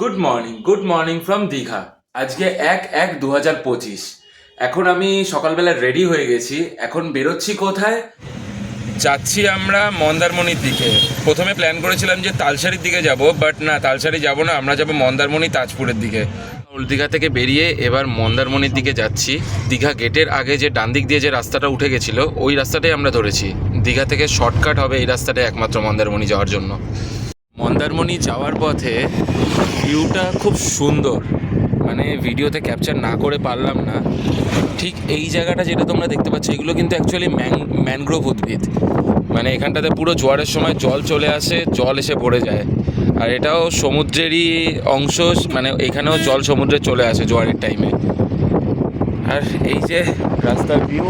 Good morning good morning from Digha আজকে এক এক দু হাজার পঁচিশ। এখন আমি সকালবেলা রেডি হয়ে গেছি। এখন বেরোচ্ছি কোথায়? যাচ্ছি আমরা মন্দারমণির দিকে। প্রথমে প্ল্যান করেছিলাম যে তালসারির দিকে যাব বাট না, তালসারি যাব না, আমরা যাব মন্দারমণি তাজপুরের দিকে। দীঘা থেকে বেরিয়ে এবার মন্দারমণির দিকে যাচ্ছি। দীঘা গেটের আগে যে ডান দিক দিয়ে যে রাস্তাটা উঠে গেছিল, ওই রাস্তাটাই আমরা ধরেছি। দীঘা থেকে শর্টকাট হবে এই রাস্তাটাই একমাত্র মন্দারমণি যাওয়ার জন্য। মন্দারমণি যাওয়ার পথে ভিউটা খুব সুন্দর। মানে ভিডিওতে ক্যাপচার না করে পারলাম না। ঠিক এই জায়গাটা যেটা তোমরা দেখতে পাচ্ছ, এগুলো কিন্তু অ্যাকচুয়ালি ম্যানগ্রোভ উদ্ভিদ। মানে এখানটাতে পুরো জোয়ারের সময় জল চলে আসে, জল এসে পড়ে যায়। আর এটাও সমুদ্রেরই অংশ মানে এখানেও জল সমুদ্রে চলে আসে জোয়ারের টাইমে আর এই যে রাস্তার ভিউ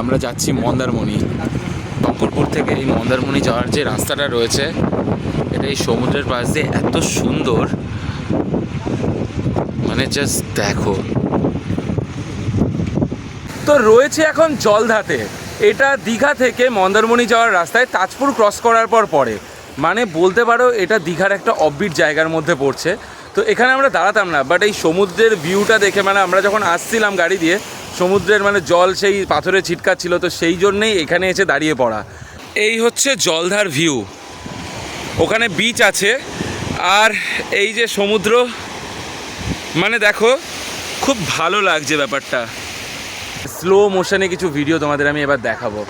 আমরা যাচ্ছি মন্দারমণি। শঙ্করপুর থেকে এই মন্দারমণি যাওয়ার যে রাস্তাটা রয়েছে, এটা এই সমুদ্রের পাশ দিয়ে এত সুন্দর। মানে জাস্ট দেখো। তো রয়েছে এখন জলধাতে। এটা দীঘা থেকে মন্দারমণি যাওয়ার রাস্তায় তাজপুর ক্রস করার পর পরে মানে বলতে পারো এটা দীঘার একটা অববিট জায়গার মধ্যে পড়ছে। তো এখানে আমরা দাঁড়াতাম না বাট এই সমুদ্রের ভিউটা দেখে মানে আমরা যখন আসছিলাম গাড়ি দিয়ে সমুদ্রের মানে জল সেই পাথরে ছিটকাচ্ছিল তো সেই জন্যেই এখানে এসে দাঁড়িয়ে পড়া। এই হচ্ছে জলধার ভিউ। ওখানে বিচ আছে, আর এই যে সমুদ্র মানে দেখো, খুব ভালো লাগছে ব্যাপারটা। স্লো মোশনে কিছু ভিডিও তোমাদের আমি এবার দেখাবো।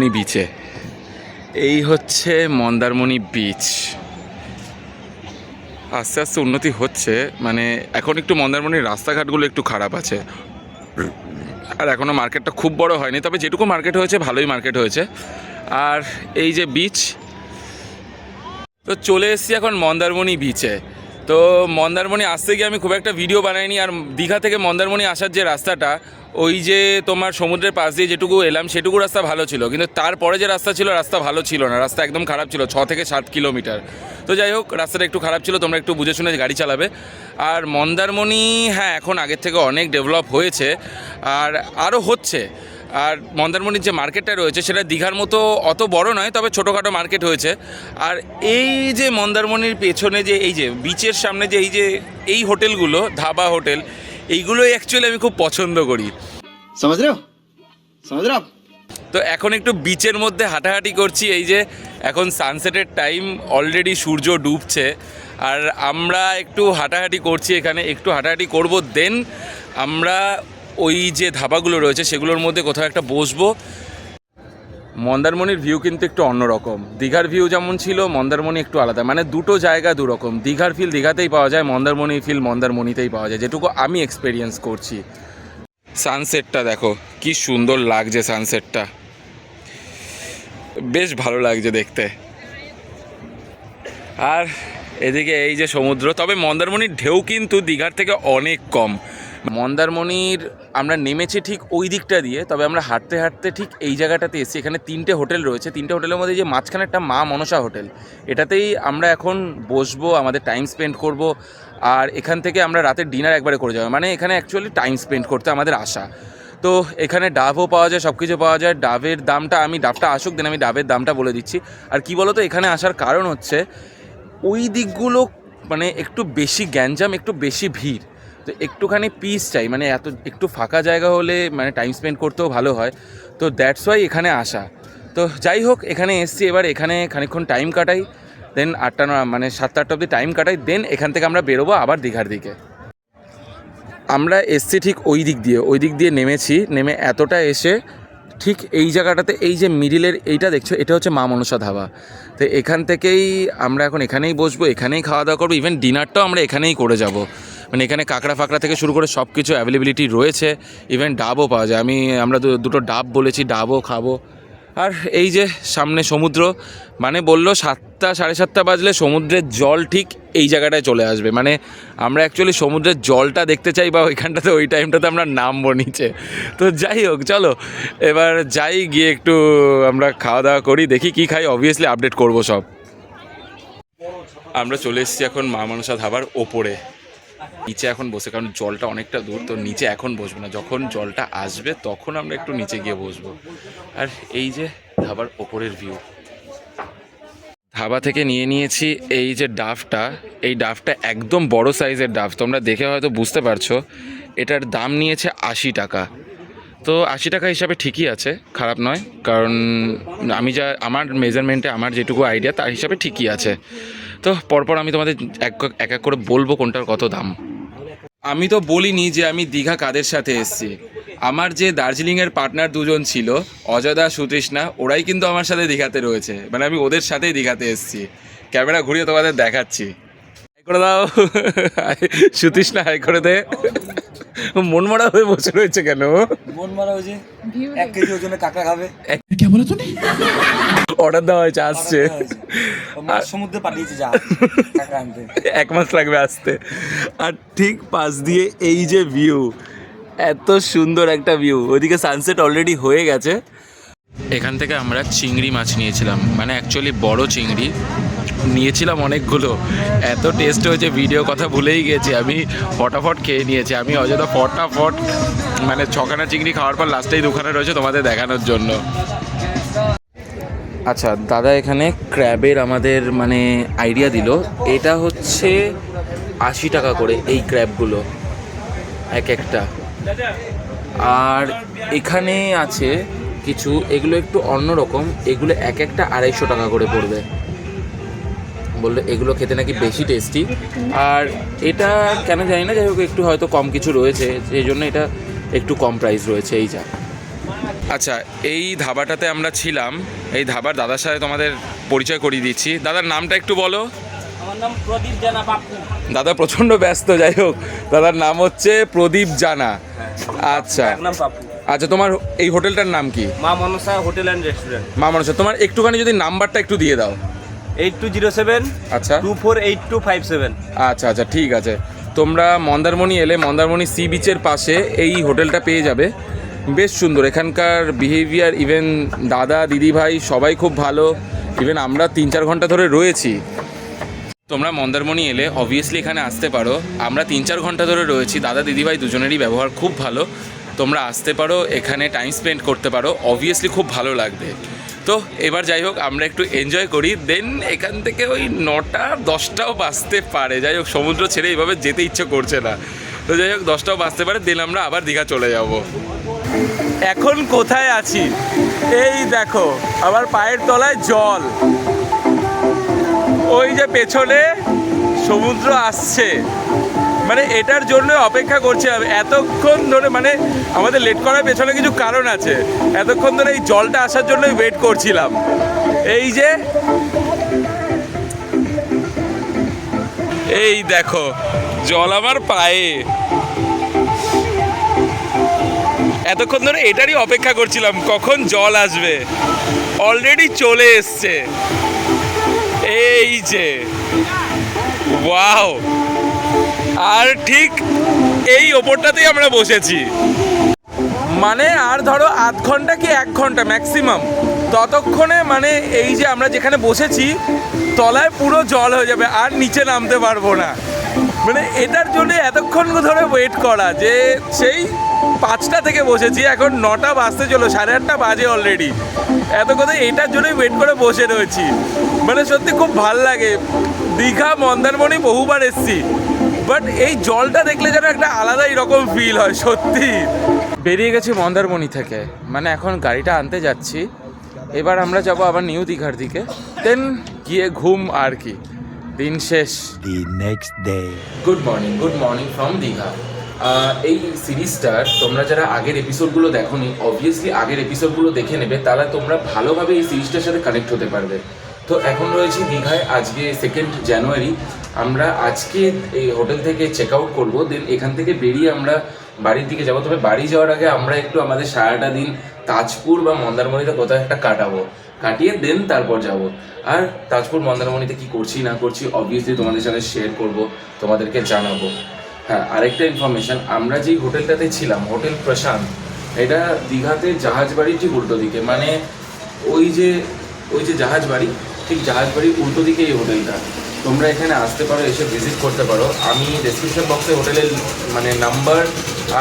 মন্দারমণি বিচে এই হচ্ছে মন্দারমণি বিচ আস্তে আস্তে উন্নতি হচ্ছে মানে এখন একটু মন্দারমণির রাস্তাঘাটগুলো একটু খারাপ আছে। আর এখনও মার্কেটটা খুব বড় হয়নি, তবে যেটুকু মার্কেট হয়েছে, ভালোই মার্কেট হয়েছে। আর এই যে বিচ তো চলে এসেছি এখন মন্দারমণি বিচে তো মন্দারমণি আসতে গিয়ে আমি খুব একটা ভিডিও বানাইনি, আর দীঘা থেকে মন্দারমণি আসার যে রাস্তাটা ওই যে তোমার সমুদ্রের পাশ দিয়ে যেটুকু এলাম, সেটুকু রাস্তা ভালো ছিল। কিন্তু তারপরে যে রাস্তা ছিল, রাস্তা ভালো ছিল না। রাস্তা একদম খারাপ ছিল, ছ থেকে সাত কিলোমিটার। তো যাই হোক, রাস্তাটা একটু খারাপ ছিল, তোমরা একটু বুঝে শুনে গাড়ি চালাবে। আর মন্দারমণি হ্যাঁ এখন আগের থেকে অনেক ডেভেলপ হয়েছে, আর আরও হচ্ছে। আর মন্দারমণির যে মার্কেটটা রয়েছে, সেটা দীঘার মতো অত বড় নয়, তবে ছোটোখাটো মার্কেট হয়েছে। আর এই যে মন্দারমণির পেছনে যে, এই যে বিচের সামনে যে, এই যে, এই হোটেলগুলো, ধাবা হোটেল এইগুলোই অ্যাকচুয়ালি আমি খুব পছন্দ করি। তো এখন একটু বিচের মধ্যে হাঁটাহাঁটি করছি এই যে এখন সানসেটের টাইম অলরেডি সূর্য ডুবছে। আর আমরা একটু হাঁটাহাঁটি করছি এখানে একটু হাঁটাহাঁটি করব দেন আমরা ওই যে ধাবাগুলো রয়েছে সেগুলোর মধ্যে কোথাও একটা বসবো। মন্দারমণির ভিউ কিন্তু একটু অন্যরকম। দীঘার ভিউ যেমন ছিল, মন্দারমণি একটু আলাদা। মানে দুটো জায়গা দুরকম। দীঘার ফিল দীঘাতেই পাওয়া যায়, মন্দারমণি ফিল মন্দারমণিতেই পাওয়া যায়। যেটুকু আমি এক্সপেরিয়েন্স করছি। সানসেটটা দেখো, কি সুন্দর লাগছে সানসেটটা বেশ ভালো লাগছে দেখতে। আর এদিকে এই যে সমুদ্র, তবে মন্দারমণির ঢেউ কিন্তু দীঘার থেকে অনেক কম। মন্দারমণির আমরা নেমেছি ঠিক ওই দিকটা দিয়ে, তবে আমরা হাঁটতে হাঁটতে ঠিক এই জায়গাটাতে এসেছি। এখানে তিনটে হোটেল রয়েছে। তিনটে হোটেলের মধ্যে যে মাঝখানে একটা মা মনসা হোটেল, এটাতেই আমরা এখন বসবো, আমাদের টাইম স্পেন্ড করব। আর এখান থেকে আমরা রাতের ডিনার একবারে করে যাব। মানে এখানে অ্যাকচুয়ালি টাইম স্পেন্ড করতে আমাদের আশা। তো এখানে ডাবও পাওয়া যায় সব কিছু পাওয়া যায়। ডাবের দামটা আমি ডাবটা আসুক দিন আমি ডাবের দামটা বলে দিচ্ছি। আর কি বলতো, এখানে আসার কারণ হচ্ছে, ওই দিকগুলো মানে একটু বেশি গ্যাঞ্জাম, একটু বেশি ভিড়। তো একটুখানি পিস চাই মানে এত, একটু ফাঁকা জায়গা হলে মানে টাইম স্পেন্ড করতেও ভালো হয়। তো দ্যাটস ওয়াই এখানে আসা। তো যাই হোক, এখানে এসছি, এবার এখানে খানিকক্ষণ টাইম কাটাই দেন আটটা মানে সাতটা আটটা অবধি টাইম কাটাই দেন এখান থেকে আমরা বেরোবো আবার দীঘার দিকে। আমরা এসছি ঠিক ওই দিক দিয়ে, ওই দিক দিয়ে নেমেছি, নেমে এতটা এসে ঠিক এই জায়গাটাতে, এই যে মিডিলের এইটা দেখছ, এটা হচ্ছে মা মনসা ধাবা। তো এখান থেকেই আমরা এখন এখানেই বসবো, এখানেই খাওয়া দাওয়া করব ইভেন ডিনারটাও আমরা এখানেই করে যাব। মানে এখানে কাঁকড়া ফাঁকড়া থেকে শুরু করে সব কিছু অ্যাভেলেবিলিটি রয়েছে ইভেন ডাবও পাওয়া যায়। আমি, আমরা দুটো ডাব বলেছি, ডাবও খাব। আর এই যে সামনে সমুদ্র মানে বলল সাতটা, সাড়ে সাতটা বাজলে সমুদ্রের জল ঠিক এই জায়গাটায় চলে আসবে। মানে আমরা অ্যাকচুয়ালি সমুদ্রের জলটা দেখতে চাই বা ওইখানটাতে ওই টাইমটাতে আমরা নামবো নিচে। তো যাই হোক, চলো, এবার যাই, গিয়ে একটু আমরা খাওয়া দাওয়া করি, দেখি কি খাই অবভিয়াসলি আপডেট করব সব। আমরা চলে এসেছি এখন মা মনসা ধাবার ওপরে। নিচে এখন বসে, কারণ জলটা অনেকটা দূর, তো নিচে এখন বসবো না। যখন জলটা আসবে, তখন আমরা একটু নিচে গিয়ে বসবো। আর এই যে ধাবার ওপরের ভিউ ধাবা থেকে নিয়ে নিয়েছি এই যে ডাফটা। এই ডাফটা একদম বড় সাইজের ডাফ। তোমরা দেখে হয়তো বুঝতে পারছ, এটার দাম নিয়েছে আশি টাকা। তো আশি টাকা হিসাবে ঠিকই আছে, খারাপ নয়। কারণ আমি যা, আমার মেজারমেন্টে আমার যেটুকু আইডিয়া তার হিসাবে ঠিকই আছে। তো পরপর আমি তোমাদের এক এক করে বলব কোনটার কত দাম। আমি তো বলিনি যে আমি দীঘা কাদের সাথে এসেছি। আমার যে দার্জিলিংয়ের পার্টনার দুজন ছিল অজদা সুতৃষ্ণা, ওরাই কিন্তু আমার সাথে দীঘাতে রয়েছে। মানে আমি ওদের সাথেই দীঘাতে এসেছি। ক্যামেরা ঘুরিয়ে তোমাদের দেখাচ্ছি। হাই করে দাও। সুতৃষ্ণা, হাই করে দে। মন মরা হয়ে বসে রয়েছে কেন? মন মারা হয়েছে এক কেজি ওজনে কাঁকড়া খাবে। অর্ডার দেওয়া হয়েছে আসছে। সমুদ্রে পাঠিয়েছে যা। এক মাস লাগবে আসতে। আর ঠিক পাশ দিয়ে এই যে ভিউ এত সুন্দর একটা ভিউ ওইদিকে সানসেট অলরেডি হয়ে গেছে। এখান থেকে আমরা চিংড়ি মাছ নিয়েছিলাম। মানে অ্যাকচুয়ালি বড় চিংড়ি। নিয়েছিলাম অনেকগুলো। এত টেস্ট হয়েছে ভিডিও কথা ভুলেই গেছি। আমি ফটাফট খেয়ে নিয়েছি। আমি অযথা ফটাফট মানে ছখানা চিংড়ি খাওয়ার পর লাস্টেই দুখানা রয়েছে তোমাদের দেখানোর জন্য। আচ্ছা দাদা এখানে ক্র্যাবের আমাদের মানে আইডিয়া দিল। এটা হচ্ছে আশি টাকা করে এই ক্র্যাবগুলো এক একটা। আর এখানে আছে কিছু, এগুলো একটু অন্যরকম। এগুলো এক একটা আড়াইশো টাকা করে পড়বে। বলল এগুলো খেতে নাকি বেশি টেস্টি আর এটা কেন জানি না যাই হোক একটু হয়তো কম কিছু রয়েছে সেই জন্য এটা একটু কম প্রাইস রয়েছে এই যা। আচ্ছা এই ধাবাটাতে আমরা ছিলাম এই ধাবার দাদার সাথে তোমাদের পরিচয় করিয়ে দিচ্ছি। দাদার নামটা একটু বলো। আমার নাম প্রদীপ জানা বাপু দাদা প্রচণ্ড ব্যস্ত যাই হোক। দাদার নাম হচ্ছে প্রদীপ জানা। আচ্ছা। নাম বাপু আচ্ছা তোমার এই হোটেলটার নাম কি? মা মনসা হোটেল অ্যান্ড রেস্টুরেন্ট। মা মানুষ তোমার একটুখানি যদি নাম্বারটা একটু দিয়ে দাও। এইট টু জিরো সেভেন আচ্ছা। Two four eight two five seven. আচ্ছা আচ্ছা ঠিক আছে। তোমরা মন্দারমণি এলে মন্দারমণি সি বিচের পাশে এই হোটেলটা পেয়ে যাবে। বেশ সুন্দর। এখানকার বিহেভিয়ার ইভেন দাদা দিদি ভাই সবাই খুব ভালো। ইভেন আমরা তিন চার ঘণ্টা ধরে রয়েছি। তোমরা মন্দারমণি এলে অবভিয়াসলি এখানে আসতে পারো। আমরা তিন চার ঘণ্টা ধরে রয়েছি। দাদা দিদিভাই দুজনেরই ব্যবহার খুব ভালো। তোমরা আসতে পারো এখানে টাইম স্পেন্ড করতে পারো। অবভিয়াসলি খুব ভালো লাগবে। তো এবার যাই হোক, আমরা একটু এনজয় করি। দেন এখান থেকে ওই নটা দশটাও বাজতে পারে। যাই হোক, সমুদ্র ছেড়ে এইভাবে যেতে ইচ্ছে করছে না। তো যাই হোক, দশটাও বাজতে পারে দেন আমরা আবার দীঘা চলে যাব। এখন কোথায় আছি? এই দেখো, আমার পায়ের তলায় জল। ওই যে পেছনে সমুদ্র আসছে। মানে এটার জন্য অপেক্ষা করছিলাম এতক্ষণ ধরে মানে আমাদের লেট করার পেছনে কিছু কারণ আছে। এতক্ষণ ধরে এই জলটা আসার জন্যই ওয়েট করছিলাম। এই যে এই দেখো, জল আমার পায়ে। এতক্ষণ ধরে এটারই অপেক্ষা করছিলাম, কখন জল আসবে। অলরেডি চলে এসছে। এই যে ওয়াও আর ঠিক এই ওপরটাতেই আমরা বসেছি। মানে আর ধরো আধ ঘণ্টা কি এক ঘণ্টা ম্যাক্সিমাম ততক্ষণে মানে এই যে আমরা যেখানে বসেছি, তলায় পুরো জল হয়ে যাবে, আর নিচে নামতে পারব না। মানে এটার জন্য এতক্ষণ ধরে ওয়েট করা যে সেই পাঁচটা থেকে বসেছি, এখন নটা বাজতে চলো সাড়ে আটটা বাজে অলরেডি এত কথা এটার জন্যই ওয়েট করে বসে রয়েছি। মানে সত্যি খুব ভালো লাগে। দীঘা, মন্দারমণি বহুবার এসছি। বাট এই জলটা দেখলে যেন একটা আলাদাই রকম ফিল হয় সত্যি। বেরিয়ে গেছি মন্দারমণি থেকে। মানে এখন গাড়িটা আনতে যাচ্ছি। এবার আমরা যাব আবার নিউ দীঘার দিকে। দেন গিয়ে ঘুম আর কি। দিন শেষ। The next day good morning good morning from Digha. এই সিরিজটার তোমরা যারা আগের এপিসোডগুলো দেখোনি অবভিয়াসলি আগের এপিসোডগুলো দেখে নেবে তাহলে তোমরা ভালোভাবে এই সিরিজটার সাথে কানেক্ট হতে পারবে। তো এখন রয়েছি দীঘায়। আজকে সেকেন্ড জানুয়ারি আমরা আজকে এই হোটেল থেকে চেক আউট করব দেন এখান থেকে বেরিয়ে আমরা বাড়ির দিকে যাব। তবে বাড়ি যাওয়ার আগে আমরা একটু আমাদের সারাটা দিন তাজপুর বা মন্দারমণিতে কোথাও একটা কাটাবো। কাটিয়ে দেন তারপর যাব। আর তাজপুর, মন্দারমণিতে কি করছি, না করছি অবভিয়াসলি তোমাদের সাথে শেয়ার করব, তোমাদেরকে জানাব। হ্যাঁ আরেকটা ইনফরমেশন আমরা যেই হোটেলটাতে ছিলাম, হোটেল প্রশান্ত, এটা দীঘাতে জাহাজ বাড়ির ঠিক উল্টো দিকে। মানে ওই যে ওই যে জাহাজ বাড়ি, ঠিক জাহাজ বাড়ির উল্টো দিকে এই হোটেলটা। তোমরা এখানে আসতে পারো, এসে ভিজিট করতে পারো। আমি ডেসক্রিপশন বক্সে হোটেলের মানে নাম্বার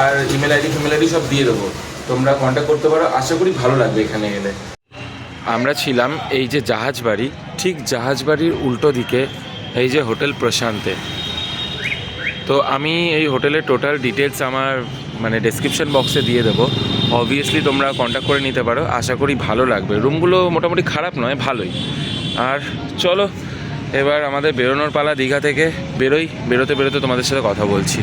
আর ইমেল আইডি ফিমেল আইডি সব দিয়ে দেবো। তোমরা কন্ট্যাক্ট করতে পারো। আশা করি ভালো লাগবে এখানে এলে আমরা ছিলাম এই যে জাহাজ বাড়ি, ঠিক জাহাজ বাড়ির উল্টো দিকে, এই যে হোটেল প্রশান্তে। তো আমি এই হোটেলের টোটাল ডিটেলস আমার মানে ডেসক্রিপশন বক্সে দিয়ে দেবো। অবভিয়াসলি তোমরা কন্ট্যাক্ট করে নিতে পারো। আশা করি ভালো লাগবে। রুমগুলো মোটামুটি খারাপ নয়, ভালোই। আর চলো এবার আমাদের বেরোনোর পালা দীঘা থেকে বেরোই। বেরোতে বেরোতে তোমাদের সাথে কথা বলছি।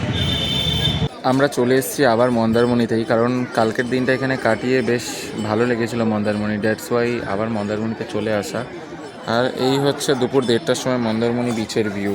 আমরা চলে এসেছি আবার মন্দারমণিতেই কারণ কালকের দিনটা এখানে কাটিয়ে বেশ ভালো লেগেছিল মন্দারমণি। ড্যাটস ওয়াই আবার মন্দারমণিতে চলে আসা। আর এই হচ্ছে দুপুর দেড়টার সময় মন্দারমণি বিচের ভিউ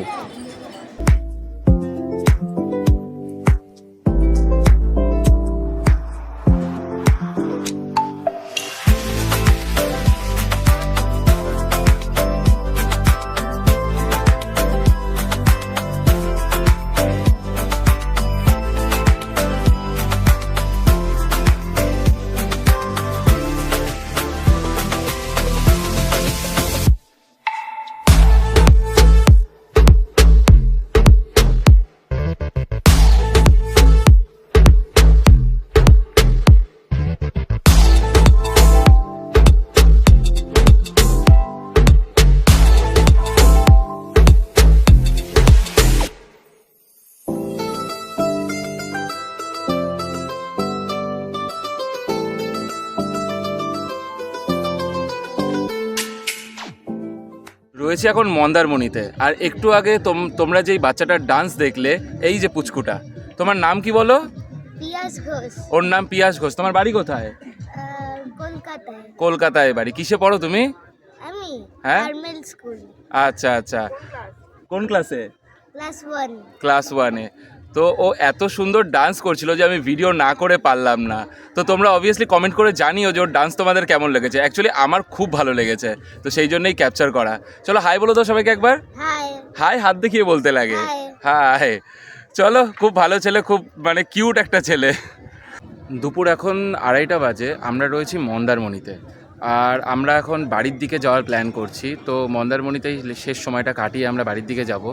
রয়েছে এখন মন্দারমণিতে। আর একটু আগে তোম- তোমরা যেই বাচ্চাটার ডান্স দেখলে এই যে পুচকুটা তোমার নাম কি বলো? পিয়াস ঘোষ। ওর নাম পিয়াস ঘোষ। তোমার বাড়ি কোথায়? কলকাতায়। কলকাতায় বাড়ি। কিসে পড়ো তুমি? আমি হ্যাঁ? স্কুল। আচ্ছা আচ্ছা। কোন ক্লাসে? Class one. ক্লাস ওয়ানে। তো ও এত সুন্দর ডান্স করছিল যে আমি ভিডিও না করে পারলাম না। তো তোমরা অবভিয়াসলি কমেন্ট করে জানিও যে ওর ডান্স তোমাদের কেমন লেগেছে। অ্যাকচুয়ালি আমার খুব ভালো লেগেছে। তো সেই জন্যই ক্যাপচার করা। চলো হাই বলো তো সবাইকে একবার। হাই হাত দেখিয়ে বলতে লাগে. হাই চলো খুব ভালো ছেলে খুব মানে কিউট একটা ছেলে। দুপুর এখন আড়াইটা বাজে। আমরা রয়েছি মন্দারমণিতে। আর আমরা এখন বাড়ির দিকে যাওয়ার প্ল্যান করছি। তো মন্দারমণিতেই শেষ সময়টা কাটিয়ে আমরা বাড়ির দিকে যাব।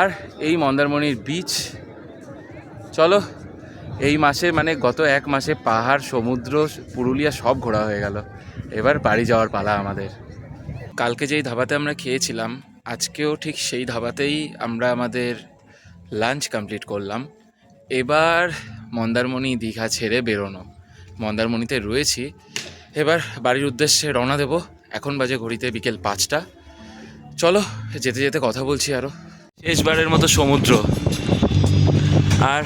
আর এই মন্দারমণির বিচ চলো, এই মাসে মানে গত এক মাসে পাহাড়, সমুদ্র, পুরুলিয়া সব ঘোরা হয়ে গেল। এবার বাড়ি যাওয়ার পালা আমাদের। কালকে যেই ধাবাতে আমরা খেয়েছিলাম, আজকেও ঠিক সেই ধাবাতেই আমরা আমাদের লাঞ্চ কমপ্লিট করলাম। এবার মন্দারমণি দীঘা ছেড়ে বেরোনো। মন্দারমণিতে রয়েছি। এবার বাড়ির উদ্দেশ্যে রওনা দেব। এখন বাজে ঘড়িতে বিকেল পাঁচটা। চলো, যেতে যেতে কথা বলছি আরও শেষবারের মতো সমুদ্র। আর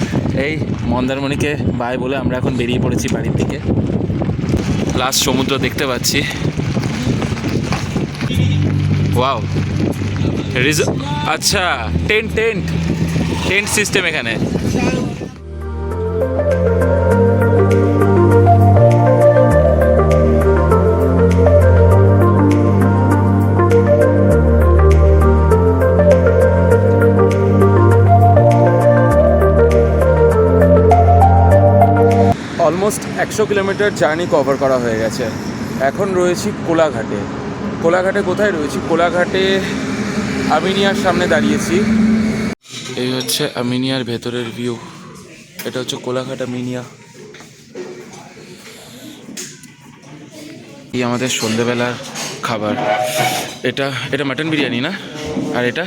এই মন্দারমণিকে বাই বলে আমরা এখন বেরিয়ে পড়েছি বাড়ির দিকে। লাস্ট সমুদ্র দেখতে পাচ্ছি। ওয়াও রিজ আচ্ছা টেন্ট টেন্ট টেন্ট সিস্টেম এখানে। অলমোস্ট একশো কিলোমিটার জার্নি কভার করা হয়ে গেছে। এখন রয়েছি কোলাঘাটে। কোলাঘাটে কোথায় রয়েছি? কোলাঘাটে আমিনিয়ার সামনে দাঁড়িয়েছি। এই হচ্ছে আমিনিয়ার ভেতরের ভিউ এটা হচ্ছে কোলাঘাট আমিনিয়া। এই আমাদের সন্ধেবেলার খাবার। এটা এটা মাটন বিরিয়ানি না? আর এটা?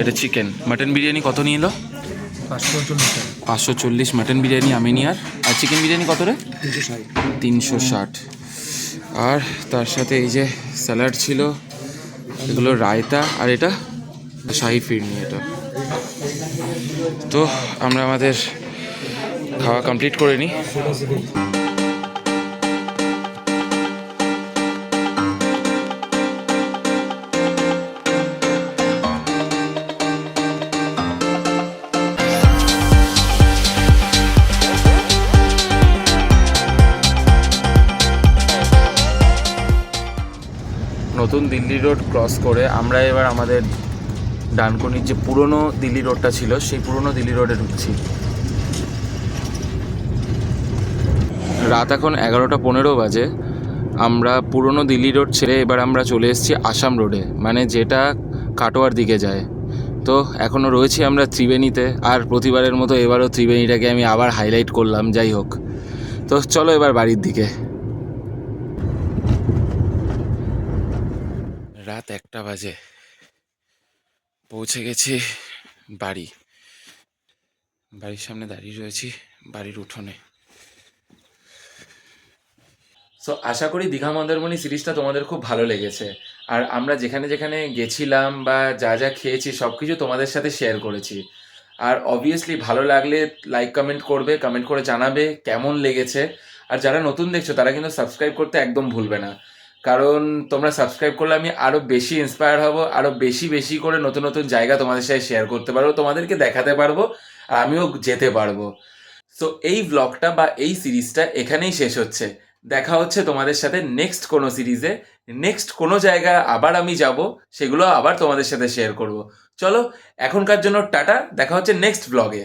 এটা চিকেন মাটন বিরিয়ানি কত নিয়ে এলো? পাঁচশো চল্লিশ মাটন বিরিয়ানি আমিনিয়ার আর। চিকেন বিরিয়ানি কত রে? তিনশো ষাট। আর তার সাথে এই যে স্যালাড ছিল এগুলো রায়তা আর এটা শাহি ফিরনি এটা। তো আমরা আমাদের খাওয়া কমপ্লিট করে নিই। নতুন দিল্লি রোড ক্রস করে আমরা এবার আমাদের ডানকনির যে পুরনো দিল্লি রোডটা ছিল, সেই পুরনো দিল্লি রোডে ঢুকছি। রাত এখন এগারোটা পনেরো বাজে। আমরা পুরনো দিল্লি রোড ছেড়ে এবার আমরা চলে এসেছি আসাম রোডে মানে যেটা কাটোয়ার দিকে যায়। তো এখনও রয়েছি আমরা ত্রিবেণীতে, আর প্রতিবারের মতো এবারও ত্রিবেণীটাকে আমি আবার হাইলাইট করলাম, যাই হোক। তো চলো এবার বাড়ির দিকে। রাত একটা বাজে। পৌঁছে গেছি বাড়ি। বাড়ির সামনে দাঁড়িয়ে রয়েছি বাড়ির উঠোনে। সো আশা করি দীঘা মন্দারমণি সিরিজটা তোমাদের খুব ভালো লেগেছে। আর আমরা যেখানে যেখানে গেছিলাম বা যা যা খেয়েছি সব কিছু তোমাদের সাথে শেয়ার করেছি। আর অবভিয়াসলি ভালো লাগলে লাইক কমেন্ট করবে কমেন্ট করে জানাবে কেমন লেগেছে। আর যারা নতুন দেখছ, তারা কিন্তু সাবস্ক্রাইব করতে একদম ভুলবে না। কারণ তোমরা সাবস্ক্রাইব করলে আমি আরও বেশি ইন্সপায়ার হব আরও বেশি বেশি করে নতুন নতুন জায়গা তোমাদের সাথে শেয়ার করতে পারব, তোমাদেরকে দেখাতে পারব আর আমিও যেতে পারব। সো এই ব্লগটা বা এই সিরিজটা এখানেই শেষ হচ্ছে। দেখা হচ্ছে তোমাদের সাথে নেক্সট কোনো সিরিজে নেক্সট কোনো জায়গা আবার আমি যাব, সেগুলো আবার তোমাদের সাথে শেয়ার করব। চলো, এখনকার জন্য টাটা, দেখা হচ্ছে নেক্সট ব্লগে